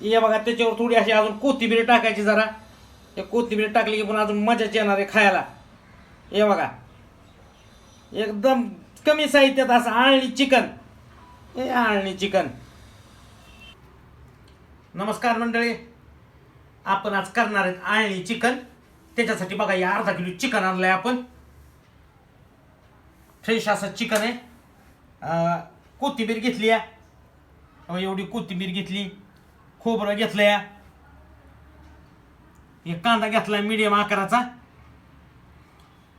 हे बघा त्याच्यावर थोडी अशी अजून कोथिंबीर टाकायची जरा. ते कोथिंबीर टाकली की पण अजून मजाच येणार आहे खायला. हे बघा. एकदम कमी साहित्यात असं आळणी चिकन. हे आळणी चिकन. नमस्कार मंडळी. आपण आज करणार आहेत आळणी चिकन. त्याच्यासाठी बघा या अर्धा किलो चिकन आणलंय आपण. फ्रेश असं चिकन आहे. कोथिंबीर घेतली आहे. एवढी कोथिंबीर घेतली. खोबरं घेतलंय. एक कांदा घेतलाय मीडियम आकाराचा.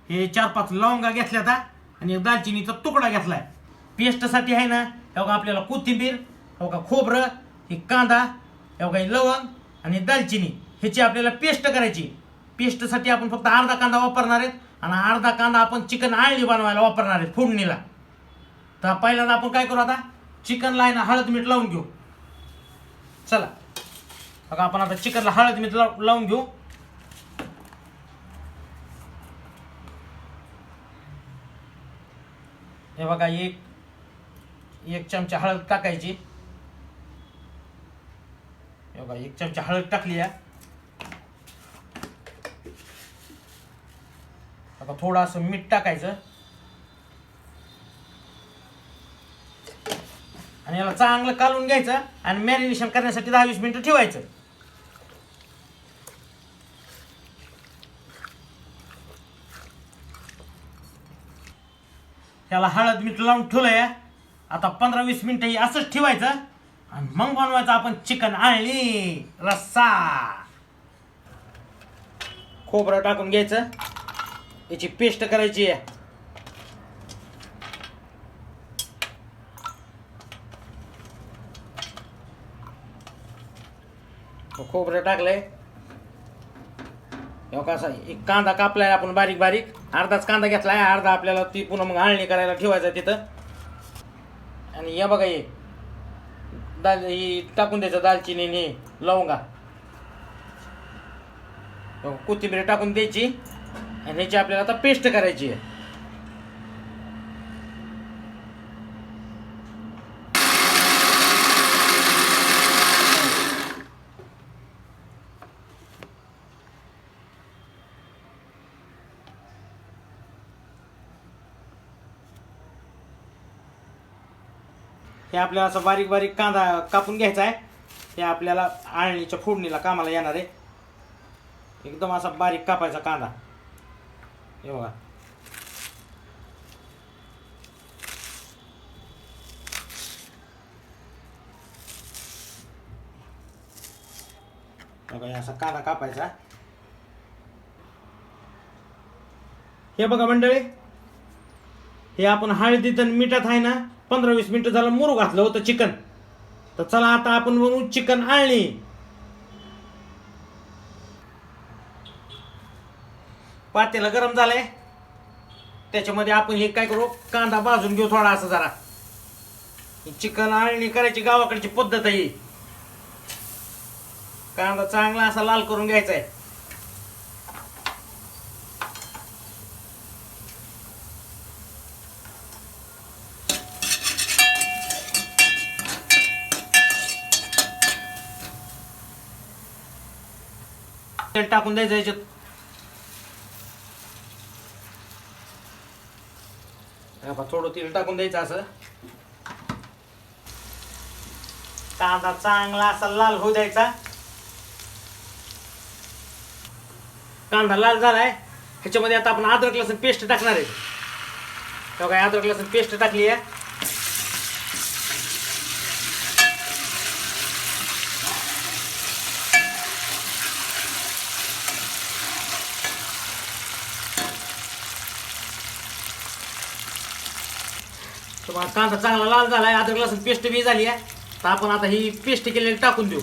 हे चार पाच लवंगा घेतल्या आता आणि एक दालचिनीचा तुकडा घेतलाय. पेस्टसाठी आहे ना हे का आपल्याला कोथिंबीर हो का खोबरं हे कांदा हे बघा लवंग आणि दालचिनी. ह्याची आपल्याला पेस्ट करायची. पेस्टसाठी आपण फक्त अर्धा कांदा वापरणार आहेत आणि अर्धा कांदा आपण चिकन आळणी बनवायला वापरणार आहेत फोडणीला. तर पहिल्यांदा आपण काय करू आता? चिकनला आहे ना हळद मीठ लावून घेऊ. चला. बघा आपण आता चिकनला हळद मीठ लावून घेऊ. हे बघा एक एक चमचा हळद टाकायची. हे बघा एक चमचा हळद टाकली या. आता थोडं असं मीठ टाकायचं. आणि याला चांगलं कालून घ्यायचं आणि मॅरिनेशन करण्यासाठी दहा वीस मिनिटं ठेवायचं. त्याला हळद मीठ लावून ठेवलंय. आता पंधरा वीस मिनिटं हे असंच ठेवायचं. आणि मग बनवायचं आपण चिकन आळणी रस्सा. खोबरं टाकून घ्यायचं. याची पेस्ट करायची आहे. खोबरं टाकलंय. हो कसा एक कांदा कापलाय आपण बारीक बारीक. अर्धाच कांदा घेतलाय अर्धा आपल्याला ती पुन्हा मग हाळणी करायला ठेवायचं तिथं. आणि या बघा हे दाल ही टाकून द्यायचं दालचिनी हे लवंगा. कोथिंबीर टाकून द्यायची. आणि ह्याची आपल्याला आता पेस्ट करायची आहे. हे आपल्याला असं बारीक बारीक कांदा कापून घ्यायचा आहे. हे आपल्याला आळणीच्या फोडणीला कामाला येणार आहे. एकदम असा बारीक कापायचा कांदा. हे बघा. बघा असा कांदा कापायचा. हे बघा मंडळी हे आपण हळदीत आणि मिठात आहे ना पंधरा वीस मिनटं झालं मुरू घातलं होतं चिकन. तर चला आता आपण बनवू चिकन आळणी. पातेला गरम झालंय. त्याच्यामध्ये आपण हे काय करू कांदा भाजून घेऊ थोडा असं जरा. चिकन आळणी करायची गावाकडची पद्धत आहे ही. कांदा चांगला असा लाल करून घ्यायचा आहे तेल टाकून द्यायचं याच्यात. थोडं तेल टाकून द्यायचं असं. कांदा चांगला असा लाल होऊ द्यायचा. कांदा लाल झालाय. ह्याच्यामध्ये आता आपण अद्रक लसूण पेस्ट टाकणार आहे. हे अद्रक लसूण पेस्ट टाकली आहे. तुम्हाला कांदा चांगला लाल झालाय अद्रक लसूण पेस्ट बी झाली आहे. तर आपण आता ही पेस्ट केलेली टाकून देऊ.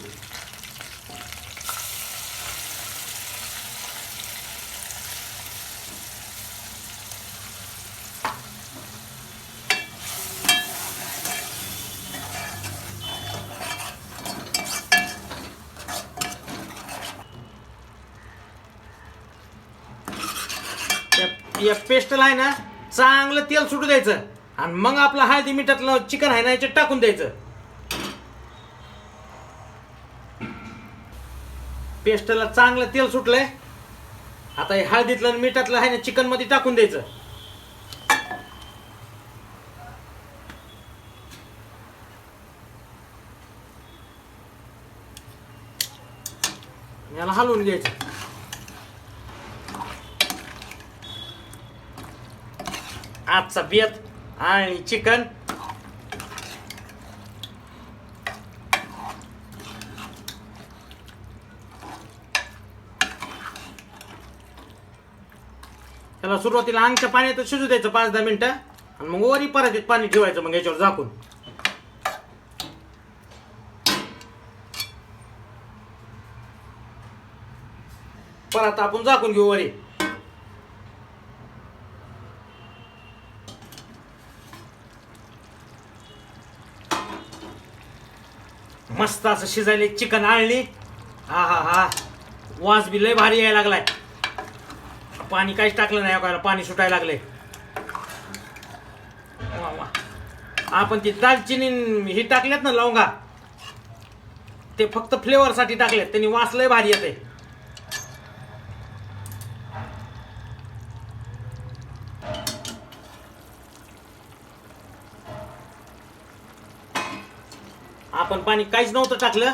या पेस्टला आहे ना चांगलं तेल सुटू द्यायचं. आणि मग आपलं हळदी मिठातलं चिकन आहे ना याच्यात टाकून द्यायचं. पेस्टला चांगलं तेल सुटलंय. आता हे हळदीतलं आणि मिठातलं आहे ना चिकनमध्ये टाकून द्यायचं. याला हलवून घ्यायचं. आजचा बेत. आणि चिकन. त्याला सुरुवातीला अंगच्या पाण्यात शिजू द्यायचं पाच दहा मिनिटं. आणि मग वरी परत पाणी ठेवायचं मग याच्यावर झाकून. परत आपण झाकून घेऊ वरी. मस्त असं शिजायले चिकन आणली. हा हा हा. वास बी लय भारी यायला लागलाय. पाणी काहीच टाकलं नाही अकायला पाणी सुटायला लागले. वा वा. आपण ती दालचिनी हे टाकल्यात ना लवंगा ते फक्त फ्लेवरसाठी टाकलेत त्यांनी वास लय भारी येते आपण पाणी काहीच नव्हतं टाकलं.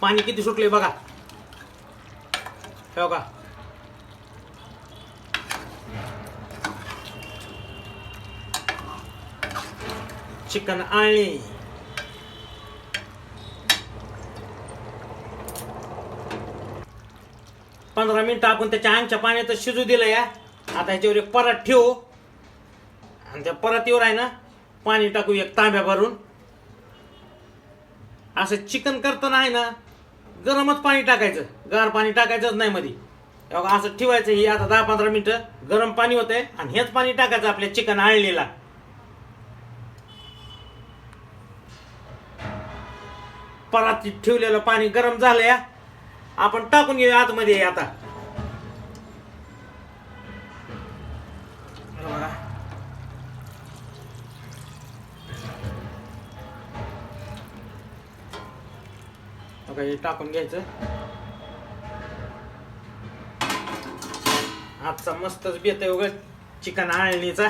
पाणी किती सुटले बघा. हे बघा चिकन आळणी पंधरा मिनिटं आपण त्याच्या अंगच्या पाण्यात शिजू दिलं या. आता ह्याच्यावर एक परात ठेवू. आणि त्या परातीवर आहे ना पाणी टाकू एक तांब्या भरून. असं चिकन करताना आहे ना गरमच पाणी टाकायचं. गार पाणी टाकायचंच नाही मध्ये बघा असं ठेवायचं. ही आता दहा पंधरा मिनिटं गरम पाणी होतंय आणि हेच पाणी टाकायचं आपल्या चिकन आळलेला परातीत ठेवलेलं पाणी गरम झालं या आपण टाकून घेऊया आतमध्ये आता. बघा हे टाकून घ्यायचं. आजचा मस्तच बेत आहे उगत चिकन आळणीचा.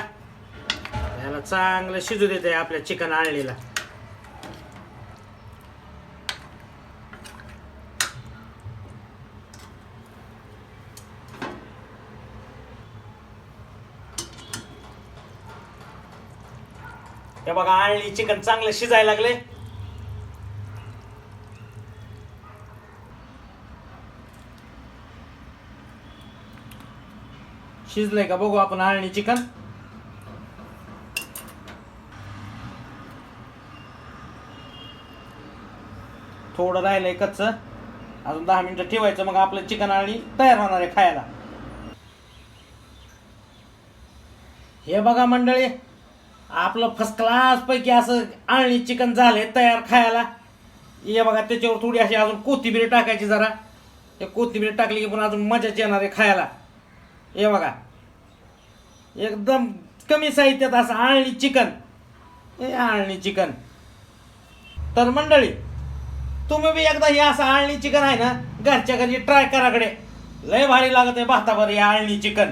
याला चांगलं शिजू देत आहे आपल्या चिकन आळणीला. हे बघा आळणी चिकन चांगलं शिजायला लागले शिजलंय का? बघू आपण आळणी चिकन. थोडं राहिलंय कच्च. अजून दहा मिनिटं ठेवायचं मग आपलं चिकन आळणी तयार होणार आहे खायला. हे बघा मंडळी आपलं फर्स्ट क्लास पैकी असं आळणी चिकन झालंय तयार खायला. हे बघा त्याच्यावर थोडी अशी अजून कोथिंबीर टाकायची जरा. ते कोथिंबीर टाकली की पण अजून मजाच येणार आहे खायला. हे बघा. एकदम कमी साहित्यात असं आळणी चिकन. हे आळणी चिकन. तर मंडळी तुम्ही बी एकदा हे असं आळणी चिकन आहे ना घरच्या घरी ट्राय कराकडे लय भारी लागत आहे भातावर हे आळणी चिकन.